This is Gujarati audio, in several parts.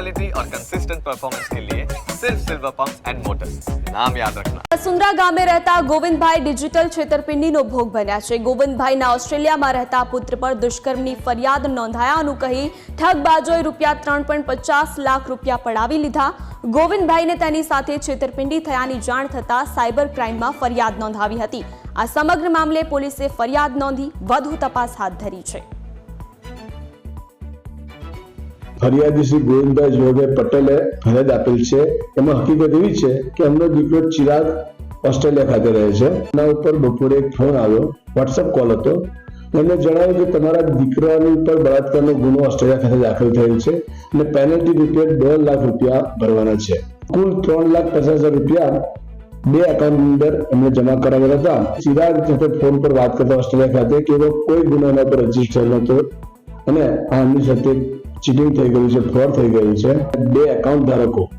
क्वालिटी और कंसिस्टेंट परफॉर्मेंस के लिए सिर्फ सिल्वर पंप एंड मोटर्स नाम याद रखना વસુંધરા ગામે રહેતા ગોવિંદભાઈ ડિજિટલ છેતરપિંડીનો ભોગ બન્યા છે ગોવિંદભાઈના ઓસ્ટ્રેલિયામાં રહેતા પુત્ર પર દુષ્કર્મની ફરિયાદ નોંધાયાનું કહી ઠગબાજોએ રૂપિયા ત્રણ પોઈન્ટ પચાસ લાખ રૂપિયા પડાવી લીધા ગોવિંદભાઈને તેની સાથે છેતરપિંડી થયાની જાણ થતાં સાયબર ક્રાઇમમાં ફરિયાદ નોંધાવી હતી આ સમગ્ર મામલે પોલીસે ફરિયાદ નોંધી વધુ તપાસ હાથ ધરી છે ફરિયાદી શ્રી ગોવિંદભાઈ જોગભાઈ પટેલે ફરિયાદ આપેલ છે. એમાં હકીકત એવી છે કે એમનો દીકરો ચિરાગ ઓસ્ટ્રેલિયા ખાતે રહે છે. એના ઉપર બપોરે એક ફોન આવ્યો વોટ્સઅપ કોલ હતો. એમને જણાવ્યું કે તમારા દીકરાની ઉપર બળાત્કારનો ગુનો ઓસ્ટ્રેલિયા ખાતે દાખલ થયેલ છે અને પેનલ્ટી રૂપિયા દોઢ લાખ રૂપિયા ભરવાના છે. કુલ ત્રણ લાખ પચાસ હજાર રૂપિયા બે એકાઉન્ટ અંદર એમને જમા કરાવેલા હતા. ચિરાગ સાથે ફોન પર વાત કરતા ઓસ્ટ્રેલિયા ખાતે કે એવો કોઈ ગુનો એના પર રજિસ્ટર નહોતો અને આ એમની સાથે ચીટિંગ થઈ ગયું છે ફ્રોડ થઈ ગયું છે. બે એકાઉન્ટ ધારકો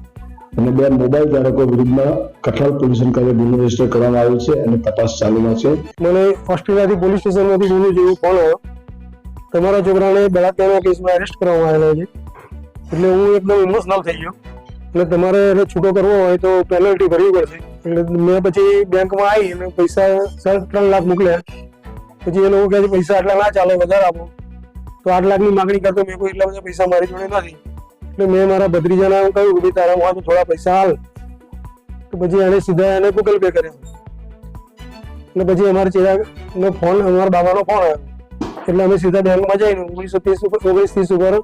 અને બે મોબાઈલ ધારકો વિરુદ્ધમાં કઠાલ પોલીસ ખાતે ગુનો રજિસ્ટર કરવામાં આવ્યો છે અને તપાસ ચાલુમાં છે. મને ઓસ્ટ્રેલિયાથી પોલીસ સ્ટેશનમાંથી ગુનો જેવું ફોન આવ્યો? તમારા છોકરાને બળાત્કારના કેસમાં એરેસ્ટ કરવામાં આવેલો છે. એટલે હું એકદમ ઇમોશનલ થઈ ગયો. એટલે તમારે એને છૂટો કરવો હોય તો પેનલ્ટી ભરવી પડશે. એટલે મેં પછી બેંકમાં આવી અને પૈસા સાડા ત્રણ લાખ મોકલ્યા. પછી એ લોકો કહે છે, પૈસા આટલા ના ચાલે, વધારે આપો. તો આઠ લાખની માગણી કરતો, મેં કોઈ એટલા બધા પૈસા મારી જોડે નથી. એટલે મેં મારા ભત્રીજાને કહ્યું કે ભાઈ, તારા હું થોડા પૈસા હાલ. તો પછી એને સીધા એને ગૂગલ પે કર્યો. એટલે પછી અમારે ચેરાનો ફોન, અમારા બાબાનો ફોન આવ્યો. એટલે અમે સીધા બેંકમાં જઈને ઓગણીસો ત્રીસ ઉપર, ઓગણીસ ત્રીસ ઉપર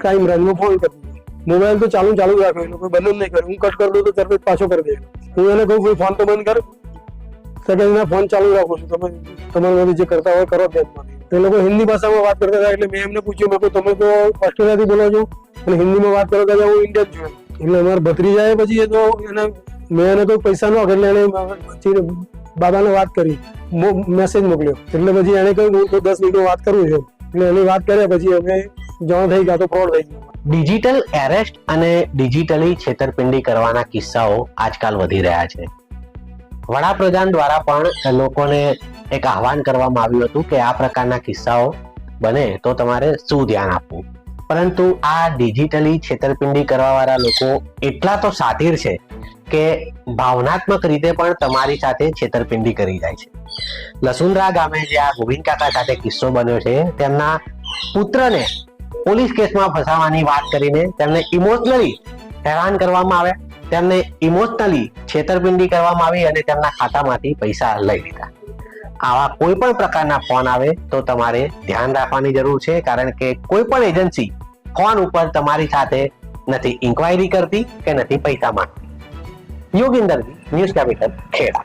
ક્રાઇમ બ્રાન્ચમાં ફોન કરી મોબાઈલ તો ચાલુ ચાલુ રાખ્યો એ લોકો બંધ જ નહીં કર્યો. હું કટ કરી દઉં તો તરત પાછો કરી દે હું એને કહું કોઈ ફોન તો બંધ કર. સેકન્ડ ફોન ચાલુ રાખું છું. તમે તમારામાંથી જે કરતા હોય કરો બેંકમાંથી. એ લોકો હિન્દી ભાષામાં વાત કરતા હતા એટલે મેં એમને પૂછ્યું, મેં તમે તો ઓસ્ટ્રેલિયાથી બોલો છો અને હિન્દીમાં વાત કરો કે હું ઇન્ડિયન છું. એટલે અમારા ભત્રીજાએ પછી એ તો એને, મેં એને તો પૈસા ન એટલે એને પછી બાબાને વાત કરી મેસેજ મોકલ્યો. એટલે પછી એને કહ્યું હું તો દસ મિનિટમાં વાત કરું છું. એટલે એની વાત કર્યા પછી અમે જાણ થઈ ગયા તો ફ્રોડ થઈ ગયો. ડિજિટલ એરેસ્ટ અને ડિજિટલી છેતરપિંડી કરવાના કિસ્સાઓ આજકાલ વધી રહ્યા છે. વડાપ્રધાન દ્વારા પણ લોકોને એક આહવાન કરવામાં આવ્યું હતું કે આ પ્રકારના કિસ્સાઓ બને તો તમારે શું ધ્યાન આપવું? પરંતુ આ ડિજિટલી છેતરપિંડી કરવાવાળા લોકો એટલા તો સાતીર છે કે ભાવનાત્મક રીતે પણ તમારી સાથે છેતરપિંડી કરી જાય છે. લસુંદરા ગામે જે આ ગોવિંદ કાકા સાથે કિસ્સો બન્યો છે, તેમના પુત્રને પોલીસ કેસમાં ફસાવાની વાત કરીને તેમને ઇમોશનલી હેરાન કરવામાં આવ્યા. તેમને ઇમોશનલી છેતરપિંડી કરવામાં આવી અને તેમના ખાતામાંથી પૈસા લઈ લીધા. આવા કોઈ પણ પ્રકારના ફોન આવે તો તમારે ધ્યાન રાખવાની જરૂર છે, કારણ કે કોઈ પણ એજન્સી ફોન ઉપર તમારી સાથે નથી ઇન્ક્વાયરી કરતી કે નથી પૈસા માંગતી. Yoginder news capital, Kheda.